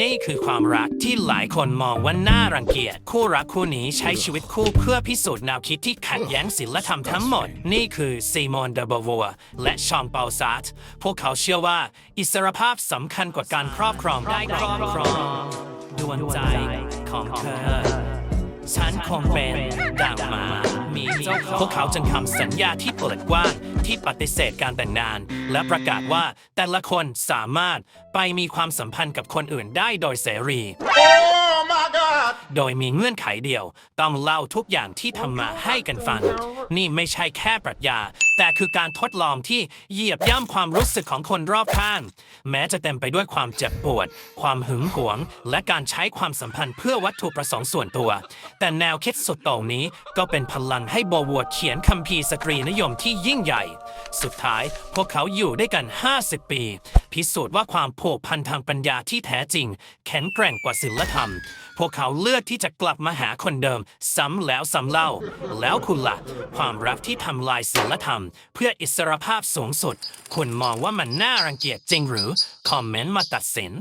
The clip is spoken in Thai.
นี่คือความรักที่หลายคนมองว่าน่ารังเกียจ คู่รักคู่นี้ใช้ชีวิตคู่เพื่อพิสูจน์แนวคิดที่ขัดแย้งศีลธรรมทั้งหมด นี่คือซีมอนเดบวัวและชองเปาซาร์ตพวกเขาเชื่อว่า อิสรภาพสำคัญกว่าการครอบครองได้ครอบครองดวงใจของเธอฉันคงเป็นดังหมามีเจ้าพวกเขาจึงทำสัญญาที่เปิดกว้าง ที่ปฏิเสธการแต่งงาน และประกาศว่าแต่ละคนสามารถไปมีความสัมพันธ์กับคนอื่นได้โดยเสรี Oh my God! โดยมีเงื่อนไขเดียว ต้องเล่าทุกอย่างที่ทำมาให้กันฟัง นี่ไม่ใช่แค่ปรัชญา แต่คือการทดลองที่เหยียบย่ำความรู้สึกของคนรอบข้าง แม้จะเต็มไปด้วยความเจ็บปวด ความหึงหวง และการใช้ความสัมพันธ์เพื่อวัตถุประสงค์ส่วนตัว แต่แนวคิดสุดโต่งนี้ก็เป็นพลังให้โบวัวเขียนคัมภีร์สตรีนิยมที่ยิ่งใหญ่สุดท้ายพวกเขาอยู่ด้วยกัน 50 ปี พิสูจน์ว่าความผูกพันทางปัญญาที่แท้จริง แข็งแกร่งกว่าศิลธรรม พวกเขาเลือกที่จะกลับมาหาคนเดิม ซ้ำแล้วซ้ำเล่า แล้วคุณละ่ะ ความรักที่ทำลายศิลธรรม เพื่ออิสรภาพสูงสุด คุณมองว่ามันน่ารังเกียจจริงหรือ คอมเมนต์มาตัดสิน